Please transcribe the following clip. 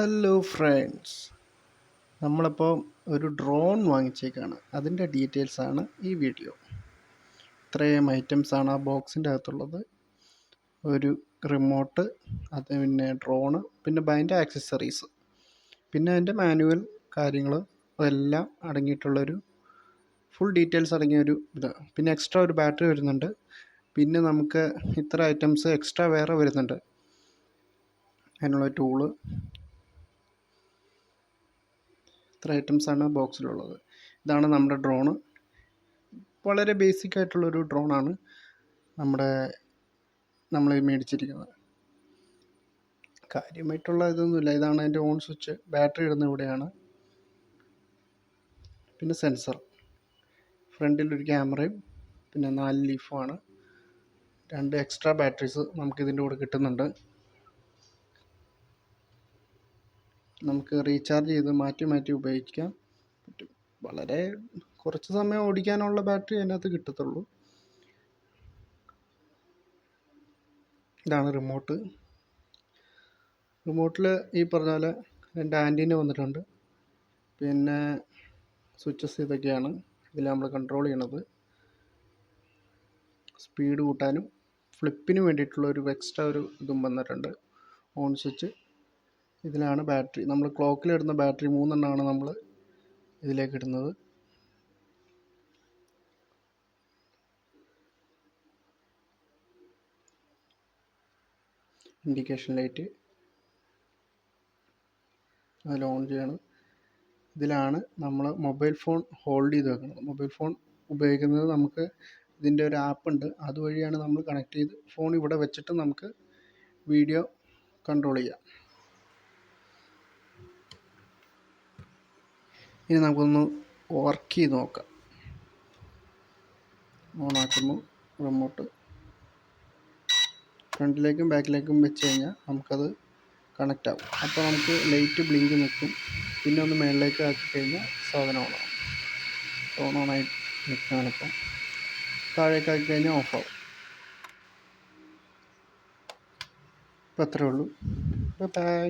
Hello friends നമ്മളിപ്പോൾ ഒരു drone വാങ്ങിച്ചേക്കാണ്. അതിന്റെ ആണ് ഈ വീഡിയോ ഇത്രയും ആണ് ആ ബോക്സിന്റെ അകത്തുള്ളത്. ഒരു റിമോട്ട് അത് പിന്നെ ഡ്രോണ് പിന്നെ അതിന്റെ ആക്സസറീസ് പിന്നെ അതിന്റെ മാനുവൽ കാര്യങ്ങൾ അതെല്ലാം അടങ്ങിയിട്ടുള്ളൊരു ഫുൾ ഡീറ്റെയിൽസ് അടങ്ങിയ ഒരു ഇത്. പിന്നെ എക്സ്ട്രാ ഒരു ബാറ്ററി വരുന്നുണ്ട്. പിന്നെ നമുക്ക് ഇത്ര ഐറ്റംസ് എക്സ്ട്രാ വേറെ വരുന്നുണ്ട്. അതിനുള്ള ടൂൾ ഇത്ര ഐറ്റംസാണ് ബോക്സിലുള്ളത് ഇതാണ് നമ്മുടെ ഡ്രോണ് വളരെ ബേസിക് ആയിട്ടുള്ളൊരു ഡ്രോണാണ് നമ്മുടെ നമ്മൾ മേടിച്ചിരിക്കുന്നത്. കാര്യമായിട്ടുള്ള ഇതൊന്നുമില്ല. ഇതാണ് അതിന്റെ ഓൺ സ്വിച്ച് ബാറ്ററി ഇടുന്ന ഇവിടെയാണ്. പിന്നെ സെൻസർ ഫ്രണ്ടിലൊരു ക്യാമറയും പിന്നെ നാല് ലീഫുമാണ് രണ്ട് എക്സ്ട്രാ ബാറ്ററീസ് നമുക്കിതിന്റെ കൂടെ കിട്ടുന്നുണ്ട്. നമുക്ക് റീചാർജ് ചെയ്ത് മാറ്റി മാറ്റി ഉപയോഗിക്കാൻ പറ്റും. വളരെ കുറച്ച് സമയം ഓടിക്കാനുള്ള ബാറ്ററി അതിനകത്ത് കിട്ടത്തുള്ളൂ. ഇതാണ് റിമോട്ട് റിമോട്ടിൽ ഈ പറഞ്ഞ പോലെ രണ്ട് ആന്റീന വന്നിട്ടുണ്ട്. പിന്നെ സ്വിച്ചസ് ഇതൊക്കെയാണ് ഇതിൽ നമ്മൾ കൺട്രോൾ ചെയ്യണത്. സ്പീഡ് കൂട്ടാനും ഫ്ലിപ്പിന് വേണ്ടിയിട്ടുള്ള ഒരു എക്സ്ട്രാ ഒരു ഇതും വന്നിട്ടുണ്ട്. ഓൺ സ്വിച്ച് ഇതിലാണ് ബാറ്ററി. നമ്മൾ ക്ലോക്കിലിടുന്ന ബാറ്ററി മൂന്നെണ്ണമാണ് നമ്മൾ ഇതിലേക്ക് ഇടുന്നത്. ഇൻഡിക്കേഷൻ ലൈറ്റ് അത് ഓൺ ചെയ്യണം. ഇതിലാണ് നമ്മൾ മൊബൈൽ ഫോൺ ഹോൾഡ് ചെയ്ത് വെക്കുന്നത്. മൊബൈൽ ഫോൺ ഉപയോഗിക്കുന്നത് നമുക്ക് ഇതിന്റെ ഒരു ആപ്പ് ഉണ്ട്. അതുവഴിയാണ് നമ്മൾ കണക്ട് ചെയ്ത് ഫോൺ ഇവിടെ വെച്ചിട്ട് നമുക്ക് വീഡിയോ കൺട്രോൾ ചെയ്യാം. ഇനി നമുക്കൊന്ന് വർക്ക് ചെയ്ത് നോക്കാം. ഓണാക്കുന്നു റിമോട്ട് ഫ്രണ്ടിലേക്കും ബാക്കിലേക്കും വെച്ച് കഴിഞ്ഞാൽ നമുക്കത് കണക്റ്റ് ആവും. അപ്പോൾ നമുക്ക് ലൈറ്റ് ബ്ലിങ്ക് നിൽക്കും. പിന്നെ ഒന്ന് മേളിലേക്ക് ആക്കി കഴിഞ്ഞാൽ സാധനം ഓണാവും ഓൺ ഓണായി നിൽക്കുകയാണ് ഇപ്പം താഴേക്ക് ആക്കി കഴിഞ്ഞാൽ ഓഫാവും ഇപ്പം അത്രേ ഉള്ളൂ. ബൈ